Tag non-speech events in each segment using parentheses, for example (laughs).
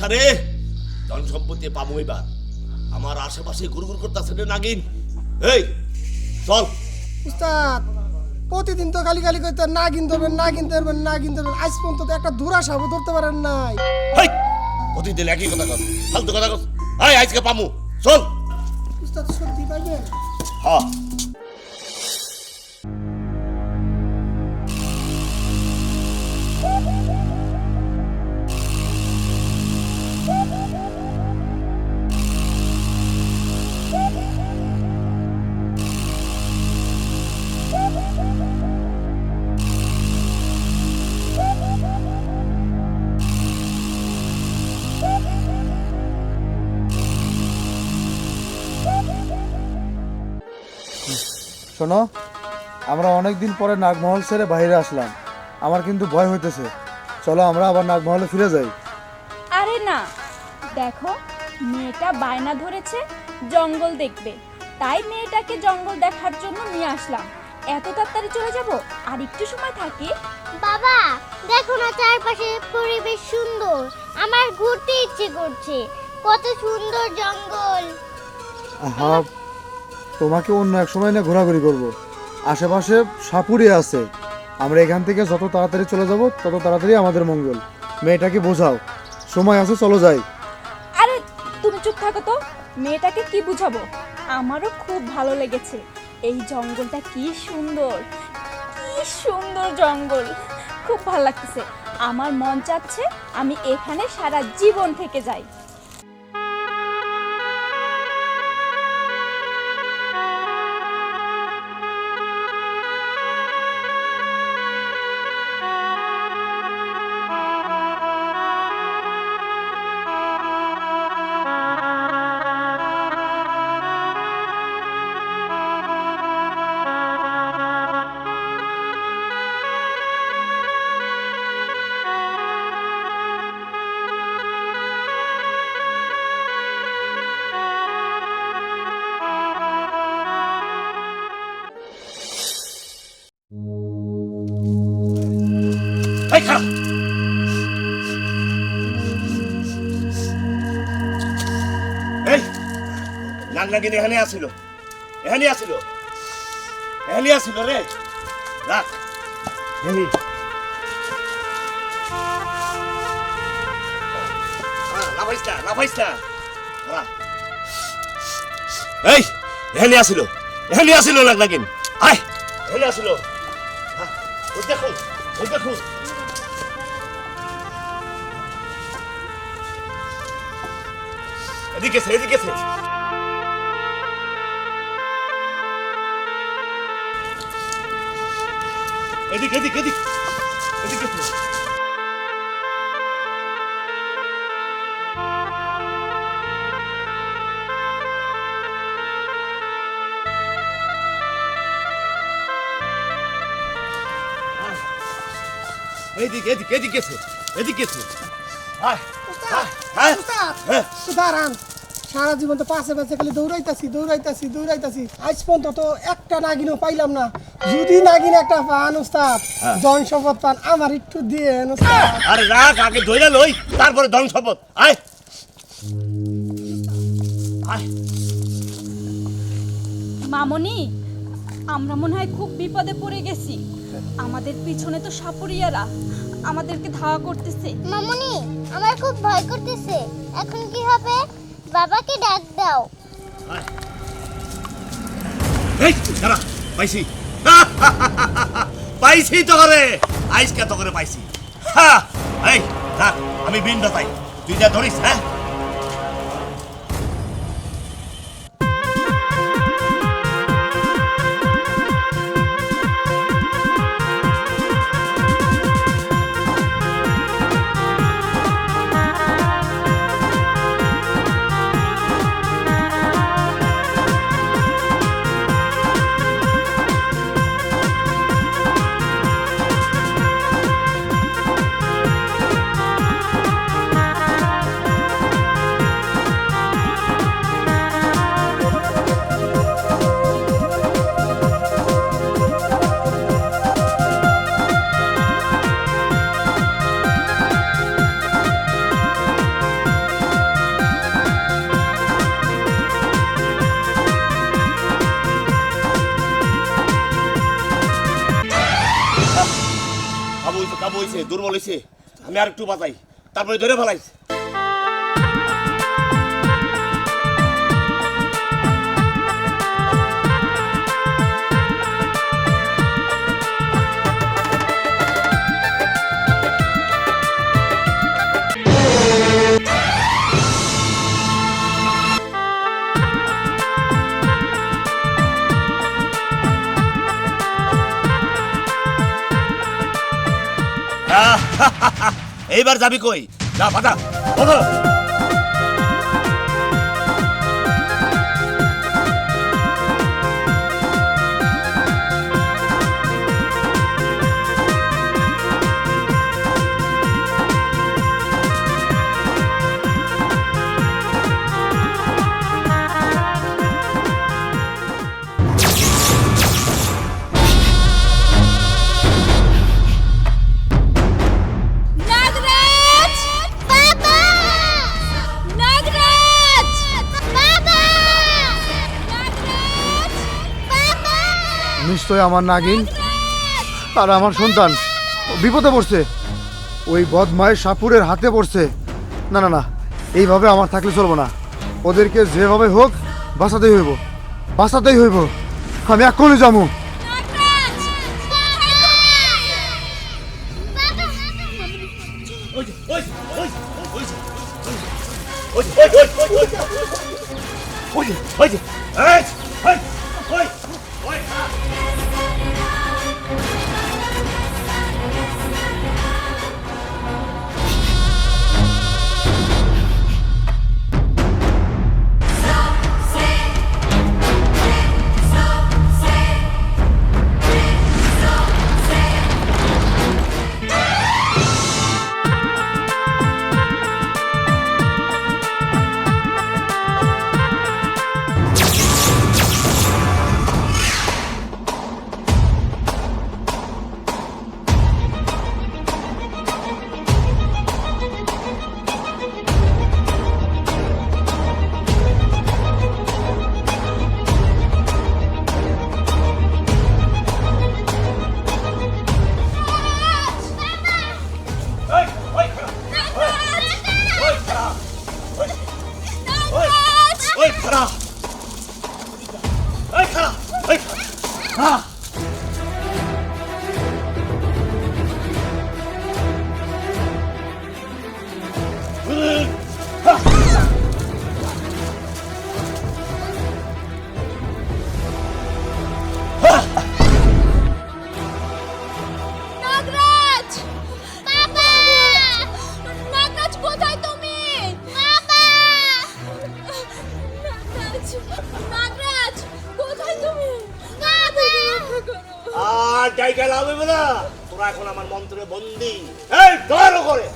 আশা রে ধন সম্পত্তি পাবো এবার আমার আশেপাশে গুরগুর করতেছে রে নাগিন। এই চল। উস্তাদ প্রতিদিন তো খালি খালি কইতে না কিনতে পারবেন না কিনতে পারবেন না কিনতে পারবেন আজ পর্যন্ত তো একটা ধুরা সাবু ধরতে পারেন নাই। হেই প্রতিদিন একই কথা কর ফালতু কথা কর হাই আজকে পামু। চল। উস্তাদ সত্যি পাইবেন? হ্যাঁ। শোনো আমরা অনেক দিন পরে নাগমহল ছেড়ে বাইরে আসলাম। আমার কিন্তু ভয় হইতেছে। চলো আমরা আবার নাগমহলে ফিরে যাই। আরে না দেখো মেয়েটা বায়না ধরেছে জঙ্গল দেখবে। তাই মেয়েটাকে জঙ্গল দেখার জন্য নিয়ে আসলাম। এত তাড়াতাড়ি চলে যাব? আর একটু সময় থাকি? বাবা দেখো না চারপাশে পরিবেশ সুন্দর। আমার ঘুরতে ইচ্ছে করছে। কত সুন্দর জঙ্গল। হ্যাঁ তোমাকে অন্য এক সময় না ঘোরাঘুরি করব। আশেপাশে সাপুরে আছে। আমরা এখান থেকে যত তাড়াতাড়ি চলে যাব, তত তাড়াতাড়ি আমাদের মঙ্গল। মেয়েটাকে বোঝাও। সময় আছে, চলো যাই। আরে, তুমি চুপ থাকো তো। মেয়েটাকে কি বুঝাবো? আমারও খুব ভালো লেগেছে। এই জঙ্গলটা কি সুন্দর। কি সুন্দর জঙ্গল। খুব ভালো লাগতেছে। আমার মন চাচ্ছে আমি এখানে সারা জীবন থেকে যাই। এই খারাপ এই নাগ নাগিন এখানে আসিল এখানে আসিল এখানে আসিল রে। রাখ। এই লাফাইস না লাফাইস না। এই এখানে আসিল এখানে আসিল নাগ নাগিন আয় এখানে আসিল হ্যাঁ, দেখুন দেখুন। এদিকে এসে, এদিকে এসে। এদিক এদিক এদিক এদিকে এসে। এদিক এদিক এদিকে এসে, এদিকে এসে। আয়, আয়, আয়। উস্তাদ হ্যাঁ। তো দাঁড়ান সারা জীবন তো পাশে পাশে খালি দৌড়াইতাছি দৌড়াইতাছি দৌড়াইতাছি। আজ পর্যন্ত তো একটা নাগিনও পাইলাম না। যদি নাগিন একটা পান উস্তাদ জন শপথ পান আমার একটু দিয়ে আরে রাখ আগে ধরে লই তারপরে ধন শপথ আয়। আয়। মামনি আমরা মনে হয় খুব বিপদে পড়ে গেছি। আমাদের পিছনে তো সাপুরিয়ারা আমাদেরকে ধাওয়া করতেছে। মামনি আমার খুব ভয় করতেছে। এখন কি হবে? বাবাকে ডাক দাও। এই, দাঁড়া, পাইছি। (laughs) পাইছি তো করে আইসকে তো করে পাইছি। হ্যাঁ এই রাখ আমি বিন্দা তাই। তুই যা ধরিস হ্যাঁ? হয়েছে আমি আর একটু বাজাই। তারপরে ধরে ফেলাইছে। এইবার যাবি কই? যা পাতা নিশ্চয় আমার নাগিন আর আমার সন্তান বিপদে পড়ছে ওই বদমায়ের সাপুরের হাতে পড়ছে না না না এইভাবে আমার থাকলে চলবো না ওদেরকে যেভাবে হোক বাঁচাতেই হইব বাঁচাতেই হইব আমি এখনই যাব ওই ওই ওই ওই ওই ওই ওই ওই, ওই, এখন আমার মন্ত্রে বন্দি। এই ধর করে।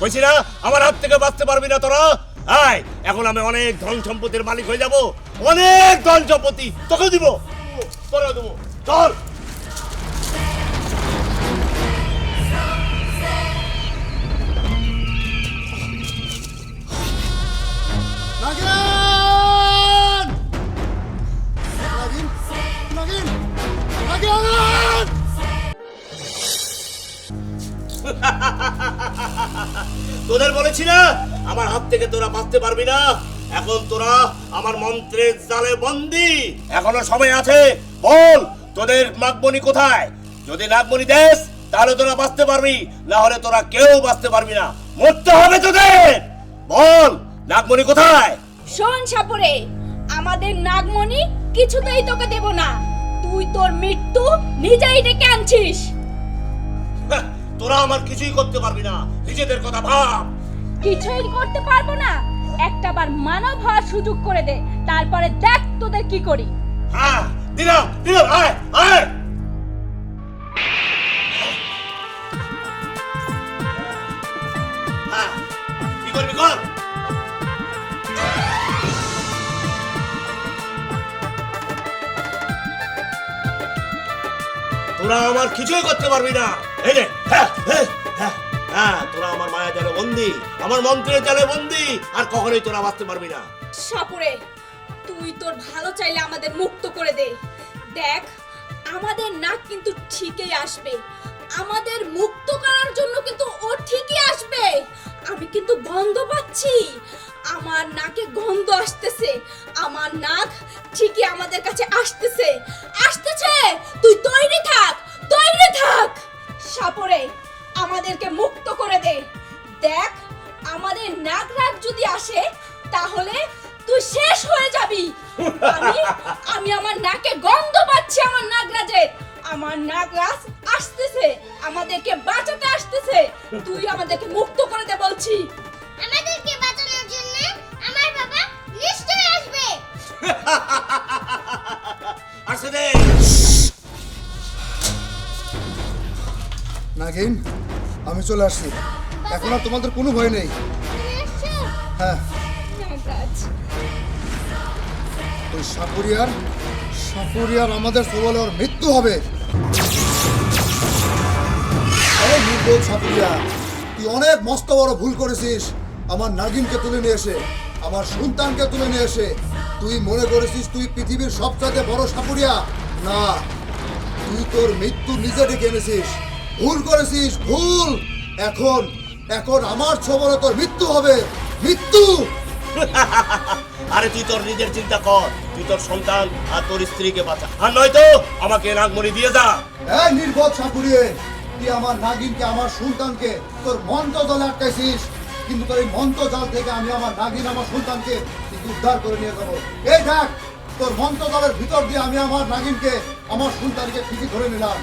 বলছি না আমার হাত থেকে বাঁচতে পারবি না তোরা। আয় এখন আমি অনেক ধন সম্পত্তির মালিক হয়ে যাব। অনেক ধন সম্পত্তি তোকে দিব। তোরা দেবো। চল। থেকে তোরা বাঁচতে পারবি না। এখন তোরা আমার মন্ত্রের জালে বন্দি। এখনও সময় আছে। বল তোদের নাগমণি কোথায়? যদি নাগমণি দেশ তাহলে তোরা বাঁচতে পারবি। না হলে তোরা কেউ বাঁচতে পারবি না। মরতে হবে তোদের। বল নাগমণি কোথায়? শোন সাপুরে আমাদের নাগমণি কিছুতেই তোকে দেব না। তুই তোর মৃত্যু নিজেই ডেকে আনছিস। হ্যাঁ, তোরা আমার কিছুই করতে পারবি না। নিজেদের কথা ভাব। কিছুই করতে পারব না। একটা বার মানব হওয়ার সুযোগ করে দে তারপরে দেখ তোদের কি করি। হ্যাঁ হ্যাঁ, তোরা আমার কিছুই করতে পারবি না। এই রে বন্দি? আমার মন্ত্রের জালে বন্দি? আর কখনোই তোরা বাঁচতে পারবি না। সাপুরে, তুই তোর ভালো চাইলে আমাদের মুক্ত করে দে। দেখ, আমাদের নাক কিন্তু ঠিকই আসবে। আমাদের মুক্ত করার জন্য কিন্তু ও ঠিকই আসবে। আমি কিন্তু গন্ধ পাচ্ছি। আমার নাকে গন্ধ আসতেছে। আমার নাক ঠিকই আমাদের কাছে আসতেছে। আসতেছে! তুই তৈরি থাক তৈরি থাক! সাপরে, আমাদেরকে মুক্ত করে দে। দেখ আমাদের নাগরাজ যদি আসে তাহলে তুই শেষ হয়ে যাবি। আমি আমি আমার নাকে গন্ধ পাচ্ছি আমার নাগরাজের। আমার নাগরাজ আসতেছে আমাদেরকে বাঁচাতে আসতেছে। তুই আমাদেরকে মুক্ত করে দে বলছি। আমাদেরকে বাঁচানোর জন্য আমার বাবা নিশ্চয়ই আসবে। (laughs) আসে দে নাগিন আমি চলে আসছি। এখন আর তোমাদের কোনো ভয় নেই। হ্যাঁ। সাপুরিয়ার সাপুরিয়ার আমাদের সবলের মৃত্যু হবে। সাপুরিয়া, তুই অনেক মস্ত বড় ভুল করেছিস। আমার নাগিনকে তুলে নিয়ে এসে, আমার সন্তানকে তুলে নিয়ে এসে। তুই মনে করেছিস তুই পৃথিবীর সবচাইতে বড় সাপুরিয়া? না। তুই তোর মৃত্যু নিজে ডেকে এনেছিস। ভুল করেছিস ভুল। এখন এখন আমার ছবলে তোর মৃত্যু হবে। মৃত্যু! (laughs) আরে তুই তোর নিজের চিন্তা কর। তুই তোর সন্তান আর তোর স্ত্রীকে বাঁচা। আর নয়তো আমাকে নাগমণি দিয়ে যা। এই নির্বোধ সাপুরিয়ে তুই আমার নাগিনকে আমার সুলতানকে তোর মন্ত্র জালে আটকাইছিস। কিন্তু তোর এই মন্ত্র জাল থেকে আমি আমার নাগিন আমার সুলতানকে উদ্ধার করে নিয়ে যাব। এই দেখ তোর মন্ত্র জালের ভিতর দিয়ে আমি আমার নাগিনকে আমার সুলতানকে ঠিকই ধরে নিলাম।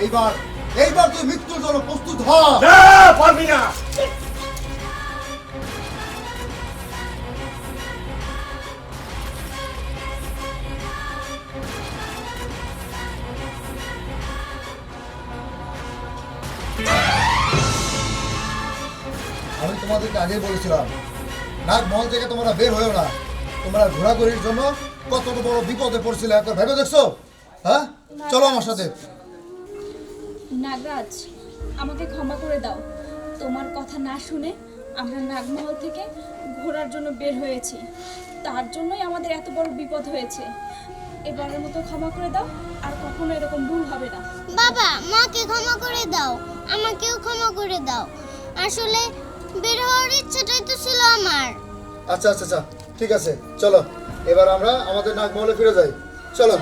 এইবার এইবার তুই মৃত্যুর জন্য প্রস্তুত হ। না পারবি না। আমি তোমাদেরকে আগেই বলেছিলাম নাগ মহল থেকে তোমরা বের হয়েও না। তোমরা ঘোরাঘুরির জন্য কত বড় বিপদে পড়ছিলে একবার ভেবে দেখছ? হ্যাঁ? চলো আমার সাথে। নাগরাজ আমাকে ক্ষমা করে দাও। তোমার কথা না শুনে আমরা নাগমহল থেকে ঘোরার জন্য বের হয়েছি। তার জন্যই আমাদের এত বড় বিপদ হয়েছে। এবারের মতো ক্ষমা করে দাও আর কখনো এরকম ভুল হবে না। বাবা মাকে ক্ষমা করে দাও। আমাকেও ক্ষমা করে দাও। আসলে বের হওয়ার ইচ্ছাটাই তো ছিল আমার। আচ্ছা আচ্ছা আচ্ছা। ঠিক আছে চলো। এবার আমরা আমাদের নাগমহলে ফিরে যাই। চলো।